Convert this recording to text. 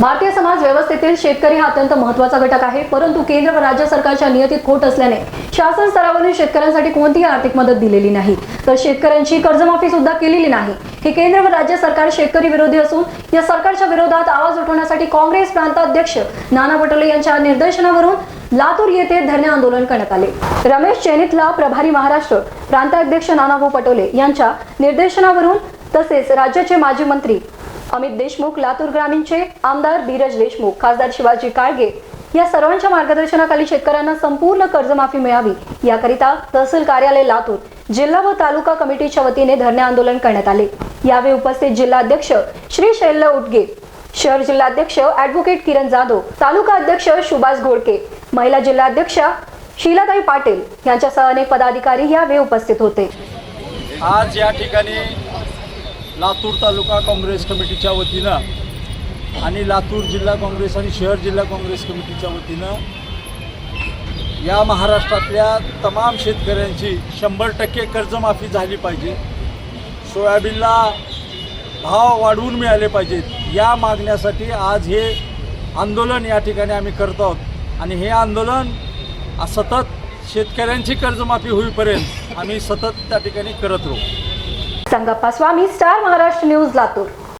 भारतीय समाज व्यवस्थेतील शेतकरी हा अत्यंत महत्त्वाचा घटक आहे परंतु केंद्र व राज्य सरकारच्या नियतीत खोट असल्याने शासन स्तरावरील शेतकऱ्यांसाठी कोणतीही आर्थिक मदत दिलेली नाही. तर शेतकऱ्यांची कर्जमाफी सुद्धा केलेली नाही. हे केंद्र व राज्य सरकार शेतकरी विरोधी असून या सरकारच्या विरोधात आवाज उठवण्यासाठी काँग्रेस प्रांताध्यक्ष नाना पटोले यांच्या निर्देशनावरून लातूर येथे धरणे आंदोलन करण्यात आले. रमेश चेनितला प्रभारी महाराष्ट्र प्रांताध्यक्ष नानाभाऊ पटोले यांच्या निर्देशनावरून तसेच राज्याचे माजी मंत्री अमित देशमुख लातूर ग्रामीणचे आमदार धीरज देशमुख खासदार शिवाजी काळगे या सर्वांच्या मार्गदर्शनाखाली शेतकऱ्यांना संपूर्ण कर्जमाफी मिळावी. याकरिता तहसील कार्यालय लातूर जिल्हा व तालुका कमिटीच्या वतीने धरणे आंदोलन करण्यात आले. यावेळी उपस्थित जिल्हाध्यक्ष श्री शैल्य उटगे शहर जिल्हाध्यक्ष ऍडव्होकेट किरण जाधव तालुका अध्यक्ष सुभाष घोडके महिला जिल्हाध्यक्षा शीलाताई पाटील यांच्यासह अनेक पदाधिकारी यावेळी उपस्थित होते. आज या ठिकाणी लातूर तालुका काँग्रेस कमिटीच्या वतीनं आणि लातूर जिल्हा काँग्रेस आणि शहर जिल्हा काँग्रेस कमिटीच्या वतीनं या महाराष्ट्रातल्या तमाम शेतकऱ्यांची शंभर टक्के कर्जमाफी झाली पाहिजे. सोयाबीनला भाव वाढवून मिळाले पाहिजेत. या मागण्यासाठी आज हे आंदोलन या ठिकाणी आम्ही करत आहोत. आणि हे आंदोलन सतत शेतकऱ्यांची कर्जमाफी होईपर्यंत आम्ही सतत त्या ठिकाणी करत राहू. Sangappa Swami star Maharashtra news Latur.